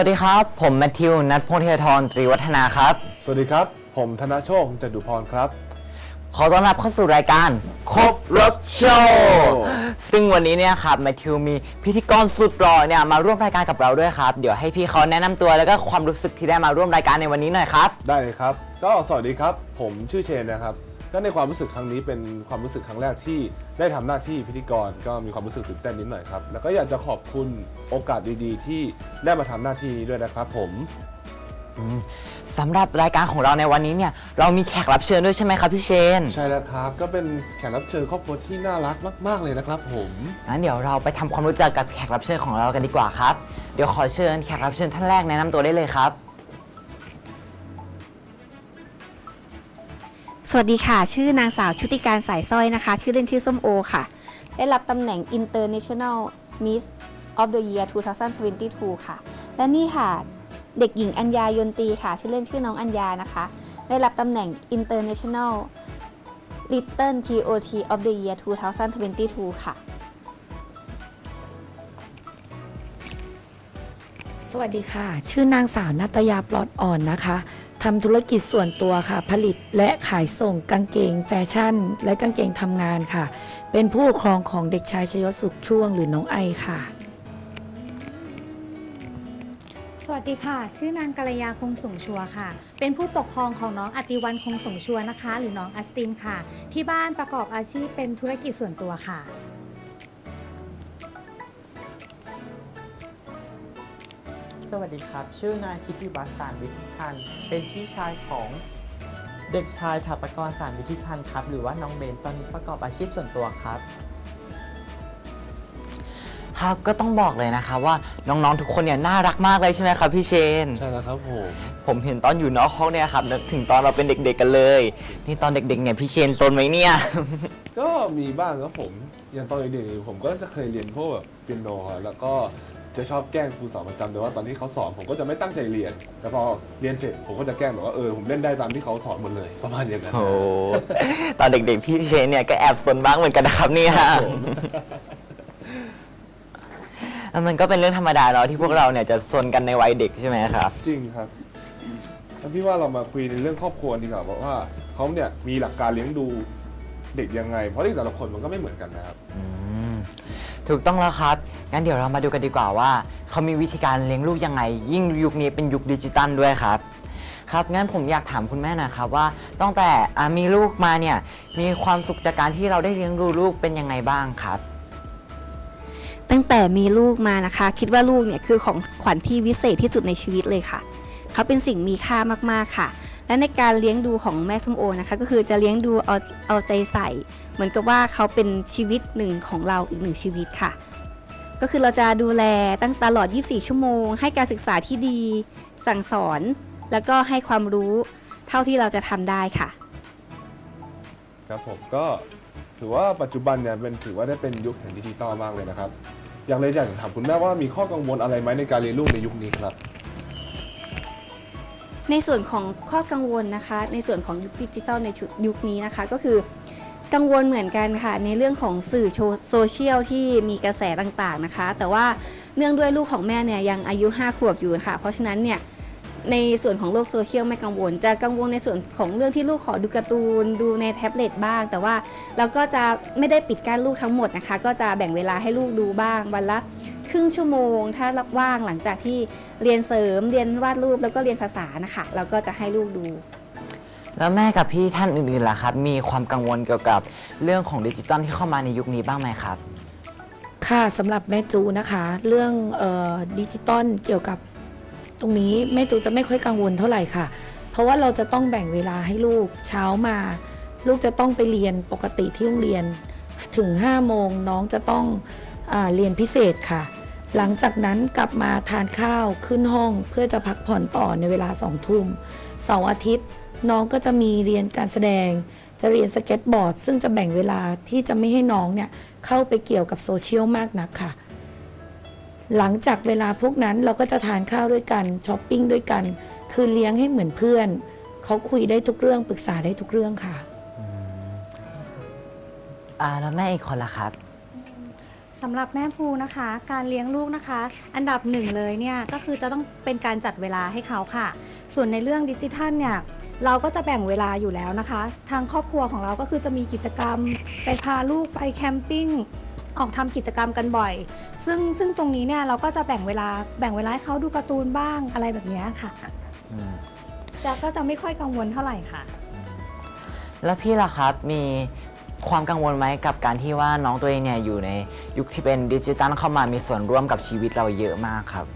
สวัสดีครับ ผมแมทธิว นัทพงษ์เทยทรตรีวัฒนาครับ สวัสดีครับ ผมธนโชคจตุพรครับ ขอต้อนรับเข้าสู่รายการครบรถโชว์ซึ่งวันนี้เนี่ยครับแมทธิวมีพิธีกรสุดหล่อเนี่ยมาร่วมรายการกับเราด้วยครับ เดี๋ยวให้พี่เขาแนะนำตัวแล้วก็ความรู้สึกที่ได้มาร่วมรายการในวันนี้หน่อยครับ ได้เลยครับ ก็สวัสดีครับ ผมชื่อเชนนะครับ ก็ในความรู้สึกครั้งนี้เป็นความรู้สึกครั้งแรกที่ได้ทำหน้าที่พิธีกรก็มีความรู้สึกตื่นเต้นนิดหน่อยครับ แล้วก็อยากจะขอบคุณโอกาสดีๆ ที่ได้มาทำหน้าที่นี้ด้วยนะครับผมสำหรับรายการของเราในวันนี้เนี่ยเรามีแขกรับเชิญด้วยใช่ไหมครับพี่เชน ใช่แล้วครับ ก็เป็นแขกรับเชิญครอบครัวที่น่ารักมาก ๆเลยนะครับผมงั้นเดี๋ยวเราไปทำความรู้จักกับแขกรับเชิญของเรากันดีกว่าครับ เดี๋ยวขอเชิญแขกรับเชิญท่านแรกแนะนำตัวได้เลยครับ สวัสดีค่ะ ชื่อนางสาวชุติการสายสร้อยนะคะ ชื่อเล่นชื่อส้มโอค่ะ ได้รับตำแหน่ง International Miss of the Year 2022 ค่ะ และนี่ค่ะเด็กหญิงอัญญายนตีค่ะ ชื่อเล่นชื่อน้องอัญญานะคะ ได้รับตำแหน่ง International Little TOT of the Year 2022 ค่ะ สวัสดีค่ะ ชื่อนางสาวนัตยาปลอดอ่อนนะคะ ทำธุรกิจส่วนตัวค่ะ ผลิตและขายส่งกางเกงแฟชั่น และกางเกงทำงานค่ะ เป็นผู้ปกครองของเด็กชายชยศสุขช่วงหรือน้องไอค่ะ สวัสดีค่ะ ชื่อนางกัลยาคงสงชัวค่ะ เป็นผู้ปกครองของน้องอติวันคงสงชัวนะคะ หรือน้องอัสตินค่ะ ที่บ้านประกอบอาชีพเป็นธุรกิจส่วนตัวค่ะ วัสดีครับ ชื่อนายทิติวัฒน์สารวิทิพันธ์เป็นพี่ชายของเด็กชายถาปกรสารวิทิพันธ์ครับ หรือว่าน้องเบนตอนนี้ประกอบอาชีพส่วนตัวครับ ครับก็ต้องบอกเลยนะครับว่าน้องๆทุกคนเนี่ยน่ารักมากเลยใช่ไหมครับพี่เชน ใช่แล้วครับผม ผมเห็นตอนอยู่นอกห้องเนี่ยครับนึกถึงตอนเราเป็นเด็กๆกันเลย นี่ตอนเด็กๆเนี่ยพี่เชนซนไหมเนี่ย ก็มีบ้างครับผม อย่างตอนเด็กๆผมก็จะเคยเรียนพวกแบบเปียโนอะแล้วก็ จะชอบแกล้งครูสอนประจำแต่ว่าตอนที่เขาสอนผมก็จะไม่ตั้งใจเรียน แต่พอเรียนเสร็จผมก็จะแกล้งแบบว่าเออผมเล่นได้ตามที่เขาสอนหมดเลยประมาณอย่างนั้นโอ้ตอนเด็กๆพี่เชนเนี่ยก็แอบซนบ้างเหมือนกันนะครับเนี่ยแล้วมันก็เป็นเรื่องธรรมดาเนาะที่พวกเราเนี่ยจะซนกันในวัยเด็กใช่ไหมครับจริงครับแล้วพี่ว่าเรามาคุยในเรื่องครอบครัวดีกว่าว่าเขาเนี่ยมีหลักการเลี้ยงดูเด็กยังไง เพราะเด็กแต่ละคนมันก็ไม่เหมือนกันนะครับอืม ถูกต้องแล้วครับ งั้นเดี๋ยวเรามาดูกันดีกว่าว่าเขามีวิธีการเลี้ยงลูกยังไง ยิ่งยุคนี้เป็นยุคดิจิตัลด้วยครับ ครับ งั้นผมอยากถามคุณแม่นะครับว่าตั้งแต่อ่ามีลูกมาเนี่ย มีความสุขจากการที่เราได้เลี้ยงดูลูกเป็นยังไงบ้างครับ ตั้งแต่มีลูกมานะคะ คิดว่าลูกเนี่ยคือของขวัญที่วิเศษที่สุดในชีวิตเลยค่ะ เขาเป็นสิ่งมีค่ามากๆค่ะ และในการเลี้ยงดูของแม่ส้มโอนะคะ ก็คือจะเลี้ยงดูเอาเอาใจใส่ เหมือนกับว่าเขาเป็นชีวิตหนึ่งของเราอีกหนึ่งชีวิตค่ะ ก็คือเราจะดูแลตั้งตลอด 24 ชั่วโมง ให้การศึกษาที่ดี สั่งสอน แล้วก็ให้ความรู้เท่าที่เราจะทำได้ค่ะ ครับผมก็ถือว่าปัจจุบันเนี่ยเป็นถือว่าได้เป็นยุคแห่งดิจิตอลมากเลยนะครับ อย่างเลยอยากถามคุณแม่ว่ามีข้อกังวลอะไรไหมในการเรียนลูกในยุคนี้ครับ ในส่วนของข้อกังวลนะคะ ในส่วนของยุคดิจิทัลในยุคนี้นะคะ ก็คือกังวลเหมือนกันค่ะ ในเรื่องของสื่อโซเชียลที่มีกระแสต่างๆนะคะ แต่ว่าเนื่องด้วยลูกของแม่เนี่ยยังอายุ 5 ขวบอยู่ค่ะ เพราะฉะนั้นเนี่ยในส่วนของโลกโซเชียลไม่กังวล จะกังวลในส่วนของเรื่องที่ลูกขอดูการ์ตูน ดูในแท็บเล็ตบ้าง แต่ว่าเราก็จะไม่ได้ปิดกั้นลูกทั้งหมดนะคะ ก็จะแบ่งเวลาให้ลูกดูบ้างวันละ ครึ่งชั่วโมง ถ้าว่างหลังจากที่เรียนเสริมเรียนวาดรูปแล้วก็เรียนภาษานะคะเราก็จะให้ลูกดู แล้วแม่กับพี่ท่านอื่นๆล่ะครับ มีความกังวลเกี่ยวกับเรื่องของดิจิตอลที่เข้ามาในยุคนี้บ้างไหมครับ ค่ะสำหรับแม่จูนะคะ เรื่องเออดิจิตอลเกี่ยวกับตรงนี้แม่จูจะไม่ค่อยกังวลเท่าไหร่ค่ะ เพราะว่าเราจะต้องแบ่งเวลาให้ลูกเช้ามา ลูกจะต้องไปเรียนปกติที่โรงเรียน ถึง5โมงน้องจะต้องอาเรียนพิเศษค่ะ หลังจากนั้นกลับมาทานข้าวขึ้นห้องเพื่อจะพักผ่อนต่อในเวลาสองทุ่มเสาร์อาทิตย์ น้องก็จะมีเรียนการแสดง จะเรียนสเก็ตบอร์ด ซึ่งจะแบ่งเวลาที่จะไม่ให้น้องเนี่ยเข้าไปเกี่ยวกับโซเชียลมากนักค่ะ หลังจากเวลาพวกนั้นเราก็จะทานข้าวด้วยกันช้อปปิ้งด้วยกัน คือเลี้ยงให้เหมือนเพื่อนเขาคุยได้ทุกเรื่องปรึกษาได้ทุกเรื่องค่ะ อ่าแล้วแม่อีกคนล่ะครับ สำหรับแม่ภูนะคะ การเลี้ยงลูกนะคะ อันดับหนึ่งเลยเนี่ยก็คือจะต้องเป็นการจัดเวลาให้เขาค่ะ ส่วนในเรื่องดิจิทัลเนี่ยเราก็จะแบ่งเวลาอยู่แล้วนะคะ ทางครอบครัวของเราก็คือจะมีกิจกรรม ไปพาลูกไปแคมปิ้งออกทำกิจกรรมกันบ่อย ซึ่งซึ่งตรงนี้เนี่ยเราก็จะแบ่งเวลาแบ่งเวลาให้เขาดูการ์ตูนบ้างอะไรแบบเนี้ยค่ะอืมจะก็จะไม่ค่อยกังวลเท่าไหร่ค่ะ แล้วพี่ล่ะครับมี ความกังวลไหมกับการที่ว่าน้องตัวเองเนี่ยอยู่ในยุคที่เป็นดิจิตัลเข้ามามีส่วนร่วมกับชีวิตเราเยอะมากครับ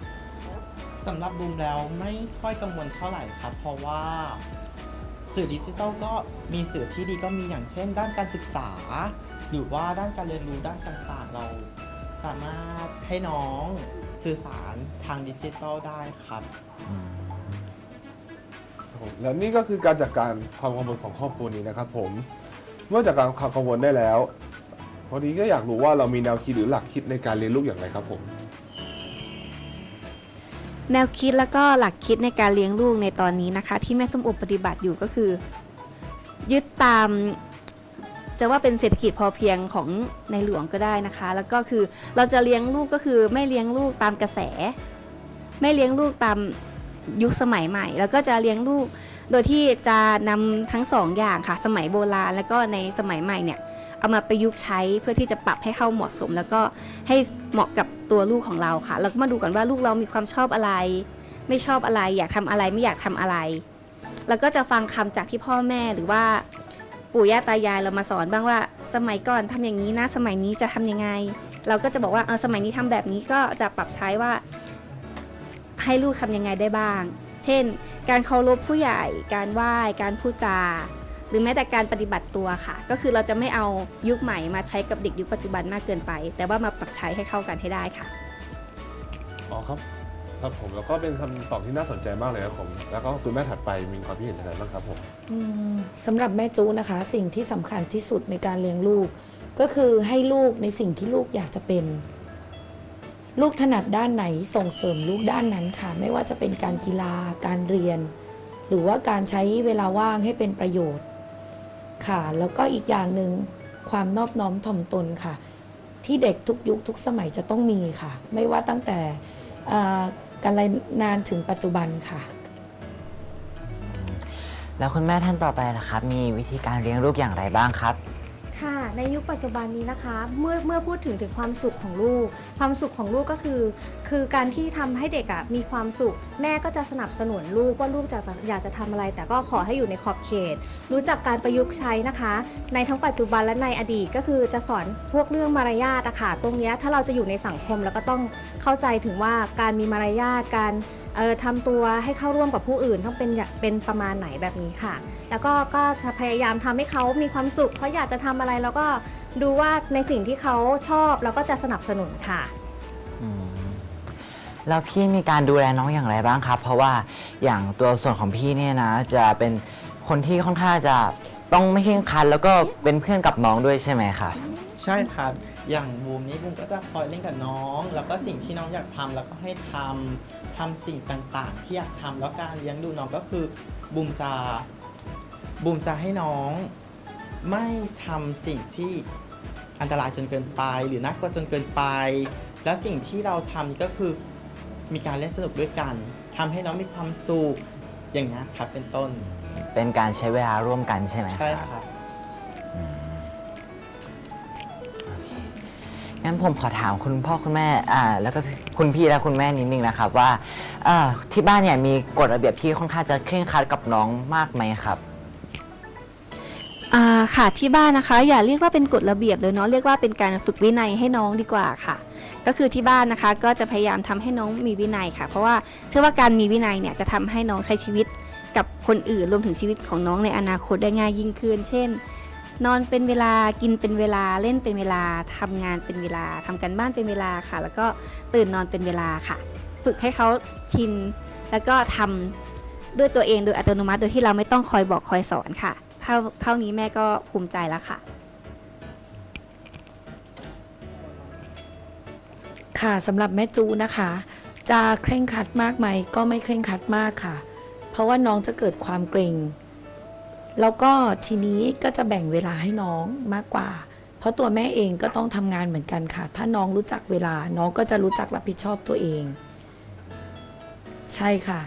สำหรับบูมแล้วไม่ค่อยกังวลเท่าไหร่ครับ เพราะว่าสื่อดิจิทัลก็มีสื่อที่ดีก็มีอย่างเช่น ด้านการศึกษา หรือว่าด้านการเรียนรู้ด้านต่างๆ เราสามารถให้น้องสื่อสารทางดิจิทัลได้ครับ ครับผมและนี่ก็คือการจัดการความกังวลของครอบครัวนี้นะครับผม เมื่อจัดการความกังวลได้แล้ววันนี้ก็อยากรู้ว่าเรามีแนวคิดหรือหลักคิดในการเลี้ยงลูกอย่างไรครับผม แนวคิดแล้วก็หลักคิดในการเลี้ยงลูกในตอนนี้นะคะ ที่แม่ส้มโอปฏิบัติอยู่ก็คือ ยึดตามจะว่าเป็นเศรษฐกิจพอเพียงของในหลวงก็ได้นะคะ แล้วก็คือเราจะเลี้ยงลูกก็คือไม่เลี้ยงลูกตามกระแส ไม่เลี้ยงลูกตามยุคสมัยใหม่ แล้วก็จะเลี้ยงลูก โดยที่จะนำทั้งสองอย่างค่ะ สมัยโบราณแล้วก็ในสมัยใหม่เนี่ยเอามาประยุกต์ใช้เพื่อที่จะปรับให้เข้าเหมาะสม แล้วก็ให้เหมาะกับตัวลูกของเราค่ะแล้วก็มาดูกันว่าลูกเรามีความชอบอะไร ไม่ชอบอะไร อยากทำอะไรไม่อยากทำอะไร แล้วก็จะฟังคำจากที่พ่อแม่หรือว่าปู่ย่าตายายเรามาสอนบ้างว่า สมัยก่อนทำอย่างนี้นะสมัยนี้จะทำยังไง เราก็จะบอกว่าเออสมัยนี้ทำแบบนี้ก็จะปรับใช้ว่า ให้ลูกทำยังไงได้บ้าง เช่น การเคารพผู้ใหญ่ การไหว้ การพูดจา หรือแม้แต่การปฏิบัติตัวค่ะ ก็คือเราจะไม่เอายุคใหม่มาใช้กับเด็กยุคปัจจุบันมากเกินไป แต่ว่ามาปรับใช้ให้เข้ากันให้ได้ค่ะ อ๋อครับ ครับผมแล้วก็เป็นคำตอบที่น่าสนใจมากเลยครับผม แล้วก็คุณแม่ถัดไปมีความคิดเห็นอะไรบ้างครับผม อืมสำหรับแม่จูนะคะ สิ่งที่สำคัญที่สุดในการเลี้ยงลูก ก็คือให้ลูกในสิ่งที่ลูกอยากจะเป็น ลูกถนัดด้านไหนส่งเสริมลูกด้านนั้นค่ะ ไม่ว่าจะเป็นการกีฬาการเรียน หรือว่าการใช้เวลาว่างให้เป็นประโยชน์ ค่ะ แล้วก็อีกอย่างหนึ่งความนอบน้อมถ่อมตนค่ะ ที่เด็กทุกยุคทุกสมัยจะต้องมีค่ะ ไม่ว่าตั้งแต่การนานถึงปัจจุบันค่ะ แล้วคุณแม่ท่านต่อไปล่ะครับ มีวิธีการเลี้ยงลูกอย่างไรบ้างครับ ค่ะ ในยุคปัจจุบันนี้นะคะ เมื่อเมื่อพูดถึงถึงความสุขของลูก ความสุขของลูกก็คือ คือการที่ทำให้เด็กอะมีความสุข แม่ก็จะสนับสนุนลูกว่าลูกจะอยากจะทำอะไร แต่ก็ขอให้อยู่ในขอบเขต รู้จักการประยุกต์ใช้นะคะ ในทั้งปัจจุบันและในอดีตก็คือจะสอนพวกเรื่องมารยาทอะค่ะตรงนี้ถ้าเราจะอยู่ในสังคมแล้วก็ต้องเข้าใจถึงว่าการมีมารยาทการ ทำตัวให้เข้าร่วมกับผู้อื่นต้องเป็นเป็นประมาณไหนแบบนี้ค่ะ แล้วก็ก็จะพยายามทำให้เขามีความสุขเขาอยากจะทำอะไรแล้วก็ดูว่าในสิ่งที่เขาชอบเราก็จะสนับสนุนค่ะแล้วพี่มีการดูแลน้องอย่างไรบ้างครับ เพราะว่าอย่างตัวส่วนของพี่เนี่ยนะ จะเป็นคนที่ค่อนข้างจะต้องไม่เคร่งครัดแล้วก็เป็นเพื่อนกับน้องด้วยใช่ไหมครับ ใช่ครับ อย่างบูมนี้บูมก็จะคอยเล่นกับน้อง แล้วก็สิ่งที่น้องอยากทำแล้วก็ให้ทำทำสิ่งต่างๆ ที่อยากทำแล้วการเลี้ยงดูน้องก็คือบูมจะบูมจะให้น้องไม่ทำสิ่งที่อันตรายจนเกินไป หรือน่ากลัวจนเกินไป แล้วสิ่งที่เราทำก็คือมีการเล่นสนุกด้วยกันทำให้น้องมีความสุขอย่างนี้ยครับเป็นต้นเป็นการใช้เวลาร่วมกันใช่ไหมใช่ครับ งั้นผมขอถามคุณพ่อคุณแม่อ่าแล้วก็คุณพี่และคุณแม่นิดนึงนะครับว่าอ่าที่บ้านเนี่ยมีกฎระเบียบที่ค่อนข้างจะเคร่งครัดกับน้องมากไหมครับ อ่าค่ะที่บ้านนะคะ อย่าเรียกว่าเป็นกฎระเบียบเลยเนาะเรียกว่าเป็นการฝึกวินัยให้น้องดีกว่าค่ะ ก็คือที่บ้านนะคะก็จะพยายามทำให้น้องมีวินัยค่ะ เพราะว่าเชื่อว่าการมีวินัยเนี่ยจะทำให้น้องใช้ชีวิตกับคนอื่นรวมถึงชีวิตของน้องในอนาคตได้ง่ายยิ่งขึ้น เช่น นอนเป็นเวลากินเป็นเวลาเล่นเป็นเวลาทำงานเป็นเวลาทำกันบ้านเป็นเวลาค่ะ แล้วก็ตื่นนอนเป็นเวลาค่ะ ฝึกให้เขาชิน แล้วก็ทำด้วยตัวเองโดยอัตโนมัติโดยที่เราไม่ต้องคอยบอกคอยสอนค่ะเท่าเท่านี้แม่ก็ภูมิใจแล้วค่ะ ค่ะสำหรับแม่จูนะคะ จะเคร่งคัดมากไหมก็ไม่เคร่งคัดมากค่ะ เพราะว่าน้องจะเกิดความเกรง แล้วก็ทีนี้ก็จะแบ่งเวลาให้น้องมากกว่า เพราะตัวแม่เองก็ต้องทำงานเหมือนกันค่ะ ถ้าน้องรู้จักเวลา น้องก็จะรู้จักรับผิดชอบตัวเอง ใช่ค่ะ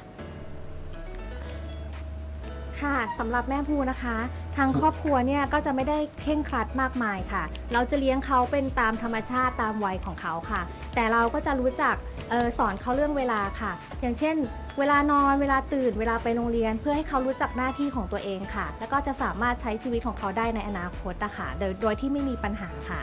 ค่ะสำหรับแม่ภูนะคะ ทางครอบครัวเนี่ยก็จะไม่ได้เคร่งครัดมากมายค่ะ เราจะเลี้ยงเขาเป็นตามธรรมชาติตามวัยของเขาค่ะ แต่เราก็จะรู้จักออสอนเขาเรื่องเวลาค่ะ อย่างเช่น เวลานอนเวลาตื่นเวลาไปโรงเรียน เพื่อให้เขารู้จักหน้าที่ของตัวเองค่ะ แล้วก็จะสามารถใช้ชีวิตของเขาได้ในอนาคตนะคะโดยโดยที่ไม่มีปัญหาค่ะ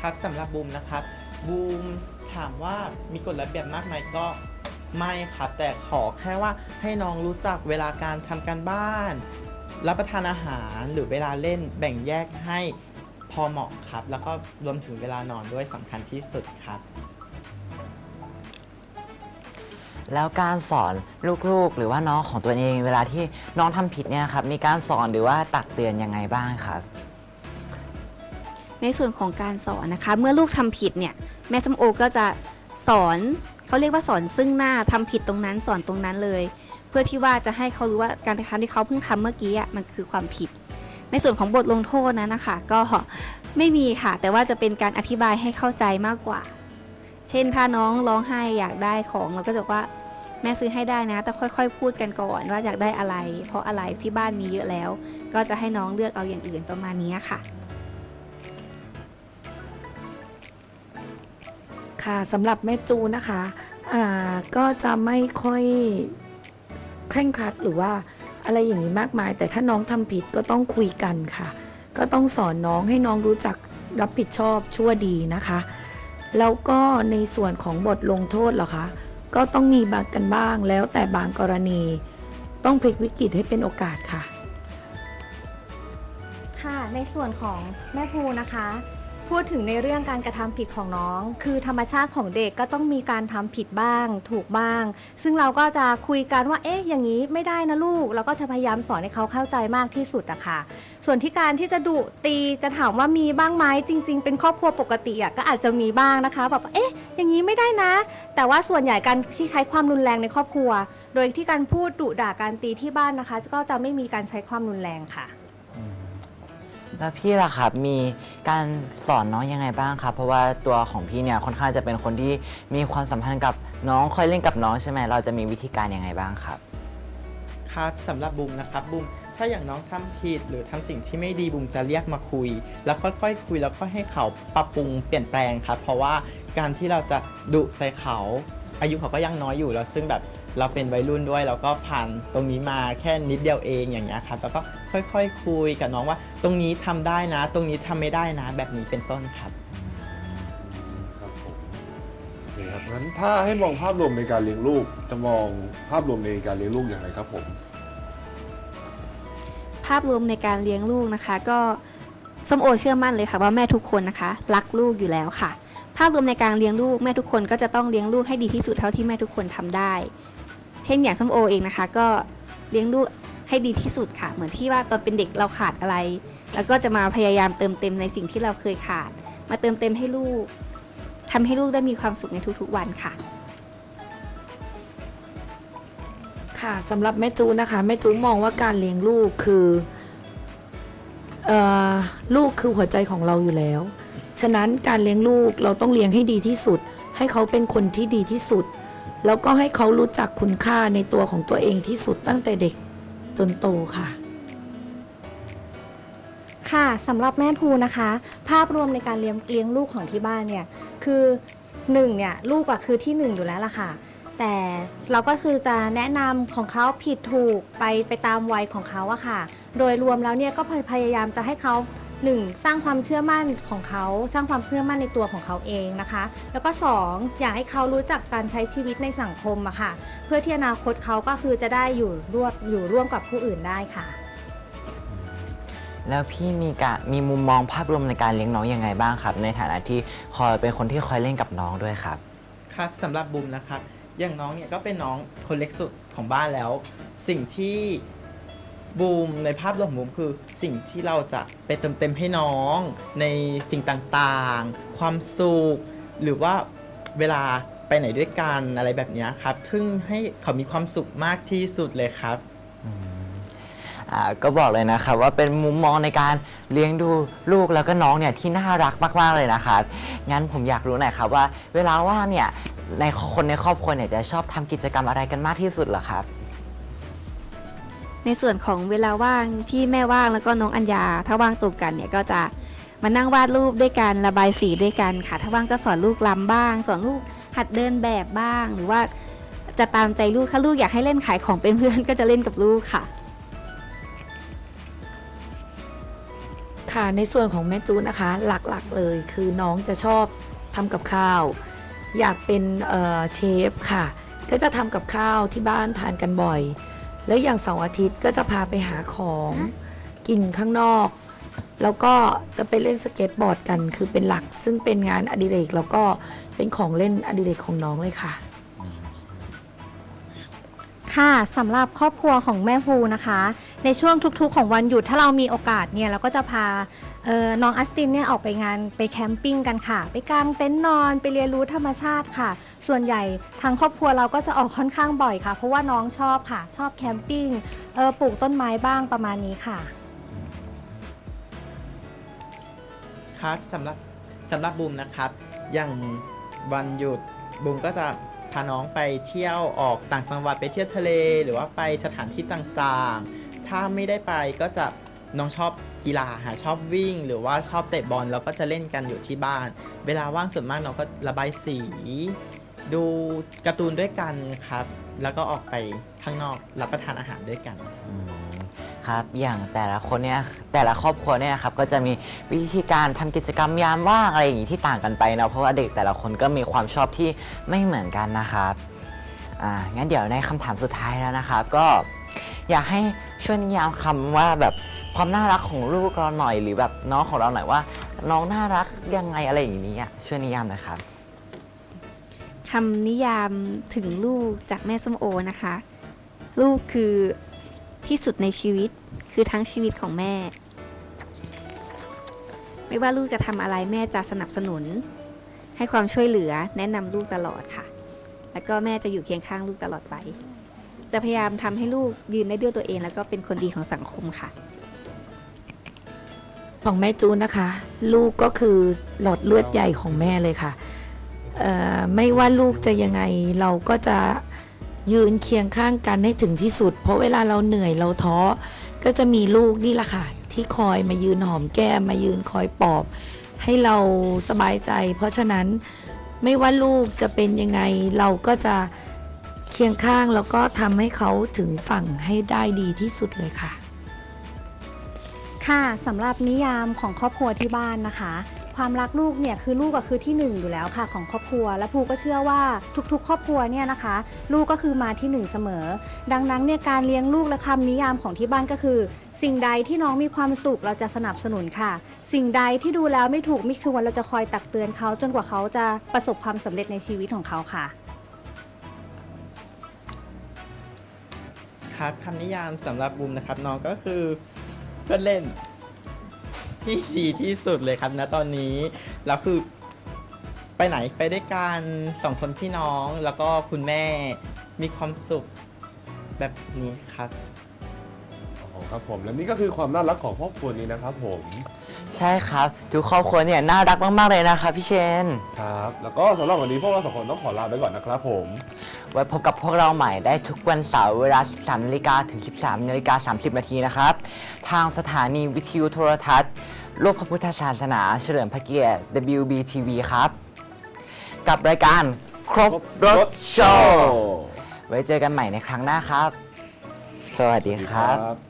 ครับสำหรับบูมนะครับบูม ถามว่ามีกฎระเบียบมากไหมก็ไม่ครับแต่ขอแค่ว่าให้น้องรู้จักเวลาการทำการบ้าน รับประทานอาหารหรือเวลาเล่นแบ่งแยกให้พอเหมาะครับ แล้วก็รวมถึงเวลานอนด้วยสำคัญที่สุดครับ แล้วการสอนลูกๆ หรือว่าน้องของตัวเอง เวลาที่น้องทำผิดเนี่ยครับมีการสอนหรือว่าตักเตือนยังไงบ้างครับ ในส่วนของการสอนนะคะ เมื่อลูกทำผิดเนี่ย แม่ส้มโอก็จะสอนเขาเรียกว่าสอนซึ่งหน้าทำผิดตรงนั้นสอนตรงนั้นเลย เพื่อที่ว่าจะให้เขารู้ว่าการกระทำที่เขาเพิ่งทำเมื่อกี้มันคือความผิด ในส่วนของบทลงโทษนั้นนะคะ ก็ไม่มีค่ะ แต่ว่าจะเป็นการอธิบายให้เข้าใจมากกว่า เช่นถ้าน้องร้องไห้อยากได้ของเราก็จะบอกว่าแม่ซื้อให้ได้นะ แต่ค่อยๆ พูดกันก่อนว่าอยากได้อะไร เพราะอะไรที่บ้านมีเยอะแล้ว ก็จะให้น้องเลือกเอาอย่างอื่นประมาณนี้ค่ะ ค่ะสำหรับแม่จูนะคะอ่าก็จะไม่ค่อยเคร่งครัดหรือว่าอะไรอย่างนี้มากมาย แต่ถ้าน้องทำผิดก็ต้องคุยกันค่ะ ก็ต้องสอนน้องให้น้องรู้จักรับผิดชอบชั่วดีนะคะ แล้วก็ในส่วนของบทลงโทษเหรอคะก็ต้องมีบางกันบ้างแล้วแต่บางกรณี ต้องพลิกวิกฤตให้เป็นโอกาสค่ะ ค่ะ ในส่วนของแม่ภูนะคะ พูดถึงในเรื่องการกระทำผิดของน้อง คือธรรมชาติของเด็กก็ต้องมีการทำผิดบ้าง ถูกบ้าง ซึ่งเราก็จะคุยกันว่า เอ๊ะ อย่างนี้ไม่ได้นะลูก เราก็จะพยายามสอนให้เขาเข้าใจมากที่สุดอะค่ะ ส่วนที่การที่จะดุตีจะถามว่ามีบ้างไหมจริง ๆ เป็นครอบครัวปกติอะก็อาจจะมีบ้างนะคะแบบเอ๊ะ อย่างนี้ไม่ได้นะ แต่ว่าส่วนใหญ่การที่ใช้ความรุนแรงในครอบครัว โดยที่การพูดดุด่าการตีที่บ้านนะคะ ก็จะไม่มีการใช้ความรุนแรงค่ะ แล้วพี่ล่ะครับมีการสอนน้องยังไงบ้างครับ เพราะว่าตัวของพี่เนี่ยค่อนข้างจะเป็นคนที่มีความสัมพันธ์กับน้องคอยเล่นกับน้องใช่ไหมเราจะมีวิธีการยังไงบ้างครับ ครับสำหรับบูมนะครับบูมถ้าอย่างน้องทำผิดหรือทำสิ่งที่ไม่ดีบูมจะเรียกมาคุย แล้วค่อยๆคุยแล้วก็ให้เขาปรับปรุงเปลี่ยนแปลงครับ เพราะว่าการที่เราจะดุใส่เขา อายุเขาก็ยังน้อยอยู่แล้วซึ่งแบบ เราเป็นวัยรุ่นด้วยแล้วก็ผ่านตรงนี้มาแค่นิดเดียวเองอย่างเงี้ยครับแล้วก็ค่อยๆคคุยกับน้องว่า ตรงนี้ทำได้นะ ตรงนี้ทำไม่ได้นะ แบบนี้เป็นต้นครับ ครับผมโอเคครับงั้นถ้าให้มองภาพรวมในการเลี้ยงลูก จะมองภาพรวมในการเลี้ยงลูกอย่างไรครับผม ภาพรวมในการเลี้ยงลูกนะคะ ก็ส้มโอเชื่อมั่นเลยค่ะว่าแม่ทุกคนนะคะ รักลูกอยู่แล้วค่ะ ภาพรวมในการเลี้ยงลูกแม่ทุกคนก็จะต้องเลี้ยงลูกให้ดีที่สุดเท่าที่แม่ทุกคนทำได้ เช่นอย่างส้มโอเองนะคะ ก็เลี้ยงลูกให้ดีที่สุดค่ะ เหมือนที่ว่าตอนเป็นเด็กเราขาดอะไร แล้วก็จะมาพยายามเติมเต็มในสิ่งที่เราเคยขาด มาเติมเต็มให้ลูกทำให้ลูกได้มีความสุขในทุกๆวันค่ะ ค่ะสำหรับแม่จูนะคะแม่จูมองว่าการเลี้ยงลูกคือเออลูกคือหัวใจของเราอยู่แล้ว ฉะนั้นการเลี้ยงลูกเราต้องเลี้ยงให้ดีที่สุด ให้เขาเป็นคนที่ดีที่สุด แล้วก็ให้เขารู้จักคุณค่าในตัวของตัวเองที่สุดตั้งแต่เด็กจนโตค่ะ ค่ะสำหรับแม่ภูนะคะ ภาพรวมในการเลี้ยงเลี้ยงลูกของที่บ้านเนี่ยคือหนึ่งเนี่ยลูกอะคือที่หนึ่งอยู่แล้วล่ะค่ะ แต่เราก็คือจะแนะนำของเขาผิดถูกไปไปตามวัยของเขาอะค่ะ โดยรวมแล้วเนี่ยก็พยพยายามจะให้เขา หนึ่งสร้างความเชื่อมั่นของเขา สร้างความเชื่อมั่นในตัวของเขาเองนะคะ แล้วก็สองอยากให้เขารู้จักการใช้ชีวิตในสังคมอะค่ะ เพื่อที่อนาคตเขาก็คือจะได้อยู่ร่วมอยู่ร่วมกับผู้อื่นได้ค่ะ แล้วพี่มีการมีมุมมองภาพรวมในการเลี้ยงน้องยังไงบ้างครับ ในฐานะที่คอยเป็นคนที่คอยเล่นกับน้องด้วยครับ ครับสำหรับบูมนะครับ อย่างน้องเนี่ยก็เป็นน้องคนเล็กสุดของบ้านแล้ว สิ่งที่ บูมในภาพรวมของบูมคือสิ่งที่เราจะไปเติมเต็มให้น้อง ในสิ่งต่างๆ ความสุขหรือว่าเวลาไปไหนด้วยกันอะไรแบบเนี้ยครับซึ่งให้เขามีความสุขมากที่สุดเลยครับ อ่าก็บอกเลยนะครับว่าเป็นมุมมองในการเลี้ยงดูลูกแล้วก็น้องเนี่ยที่น่ารักมากๆเลยนะครับงั้นผมอยากรู้หน่อยครับว่า เวลาว่างเนี่ยในคนในครอบครัวเนี่ยจะชอบทำกิจกรรมอะไรกันมากที่สุดเหรอครับ ในส่วนของเวลาว่างที่แม่ว่างแล้วก็น้องอัญญา ถ้าว่างตรงกันเนี่ยก็จะมานั่งวาดรูปด้วยกันระบายสีด้วยกันค่ะ ถ้าว่างก็สอนลูกลำบ้าง สอนลูกหัดเดินแบบบ้าง หรือว่าจะตามใจลูกถ้าลูกอยากให้เล่นขายของเป็นเพื่อนก็จะเล่นกับลูกค่ะ ค่ะในส่วนของแม่จูนนะคะ หลักๆเลยคือน้องจะชอบทำกับข้าว อยากเป็นเออเชฟค่ะ ก็จะทำกับข้าวที่บ้านทานกันบ่อย แล้วอย่างเสาร์อาทิตย์ก็จะพาไปหาของกินข้างนอก แล้วก็จะไปเล่นสเก็ตบอร์ดกันคือเป็นหลัก ซึ่งเป็นงานอดิเรกแล้วก็เป็นของเล่นอดิเรกของน้องเลยค่ะ ค่ะสำหรับครอบครัวของแม่ภูนะคะ ในช่วงทุกๆ ของวันหยุดถ้าเรามีโอกาสเนี่ยเราก็จะพา เออน้องอัสตินเนี่ยออกไปงานไปแคมปิ้งกันค่ะ ไปกางเต็นท์นอนไปเรียนรู้ธรรมชาติค่ะ ส่วนใหญ่ทางครอบครัวเราก็จะออกค่อนข้างบ่อยค่ะ เพราะว่าน้องชอบค่ะ ชอบแคมปิ้งเออปลูกต้นไม้บ้างประมาณนี้ค่ะ ครับสำหรับสำหรับบูมนะครับ อย่างวันหยุดบูมก็จะพาน้องไปเที่ยวออกต่างจังหวัดไปเที่ยวทะเล หรือว่าไปสถานที่ต่างๆ ถ้าไม่ได้ไปก็จะน้องชอบ กีฬาหาชอบวิ่ง หรือว่าชอบเตะบอลแล้วก็จะเล่นกันอยู่ที่บ้าน เวลาว่างส่วนมากน้องก็ระบายสี ดูการ์ตูนด้วยกันครับ แล้วก็ออกไปข้างนอกรับประทานอาหารด้วยกัน ครับอย่างแต่ละคนเนี่ยแต่ละครอบครัวเนี่ยครับก็จะมีวิธีการทำกิจกรรมยามว่างอะไรอย่างนี้ที่ต่างกันไปเนาะเพราะว่าเด็กแต่ละคนก็มีความชอบที่ไม่เหมือนกันนะครับอ่างั้นเดี๋ยวในคำถามสุดท้ายแล้วนะครับ ก็อยากให้ ช่วยนิยามคำว่าแบบความน่ารักของลูกเราหน่อยหรือแบบน้องของเราหน่อยว่า น้องน่ารักยังไงอะไรอย่างนี้อะช่วยนิยามหน่อยครับคำนิยามถึงลูกจากแม่ส้มโอนะคะ ลูกคือที่สุดในชีวิตคือทั้งชีวิตของแม่ ไม่ว่าลูกจะทำอะไรแม่จะสนับสนุน ให้ความช่วยเหลือแนะนำลูกตลอดค่ะ แล้วก็แม่จะอยู่เคียงข้างลูกตลอดไป จะพยายามทำให้ลูกยืนได้ด้วยตัวเอง แล้วก็เป็นคนดีของสังคมค่ะ ของแม่จูนนะคะ ลูกก็คือหลอดเลือดใหญ่ของแม่เลยค่ะไม่ว่าลูกจะยังไงเราก็จะยืนเคียงข้างกันให้ถึงที่สุด เพราะเวลาเราเหนื่อยเราท้อก็จะมีลูกนี่แหละค่ะ ที่คอยมายืนหอมแก้มมายืนคอยปลอบ ให้เราสบายใจ เพราะฉะนั้นไม่ว่าลูกจะเป็นยังไงเราก็จะ เคียงข้างแล้วก็ทำให้เขาถึงฝั่งให้ได้ดีที่สุดเลยค่ะ ค่ะสำหรับนิยามของครอบครัวที่บ้านนะคะ ความรักลูกเนี่ยคือลูกก็คือที่หนึ่งอยู่แล้วค่ะของครอบครัว และภูก็เชื่อว่าทุกๆ ครอบครัวเนี่ยนะคะ ลูกก็คือมาที่หนึ่งเสมอ ดังนั้นเนี่ยการเลี้ยงลูกและคำนิยามของที่บ้านก็คือ สิ่งใดที่น้องมีความสุขเราจะสนับสนุนค่ะ สิ่งใดที่ดูแล้วไม่ถูกไม่ควรเราจะคอยตักเตือนเขาจนกว่าเขาจะประสบความสำเร็จในชีวิตของเขาค่ะ ครับคำนิยามสำหรับบูมนะครับน้องก็คือเพื่อนเล่นที่ดีที่สุดเลยครับณตอนนี้แล้วคือไปไหนไปได้วยกันสองคนพี่น้องแล้วก็คุณแม่มีความสุขแบบนี้ครับโอ้โหครับผมและนี่ก็คือความน่ารักของครอบครัวนี้นะครับผมใช่ครับทุกครอบครัวเนี่ยน่ารักมากๆเลยนะครับพี่เชน ครับ แล้วก็สำหรับวันนี้พวกเราสองคนต้องขอลาไปก่อนนะครับผม ไว้พบกับพวกเราใหม่ได้ทุกวันเสาร์เวลา 13นาฬิกาถึง 13นาฬิกา30 นาทีนะครับ ทางสถานีวิทยุโทรทัศน์ โลกพระพุทธศาสนาเฉลิมพระเกียรติ WBTV ครับ กับรายการครบรถโชว์ ไว้เจอกันใหม่ในครั้งหน้าครับ สวัสดีครับครับ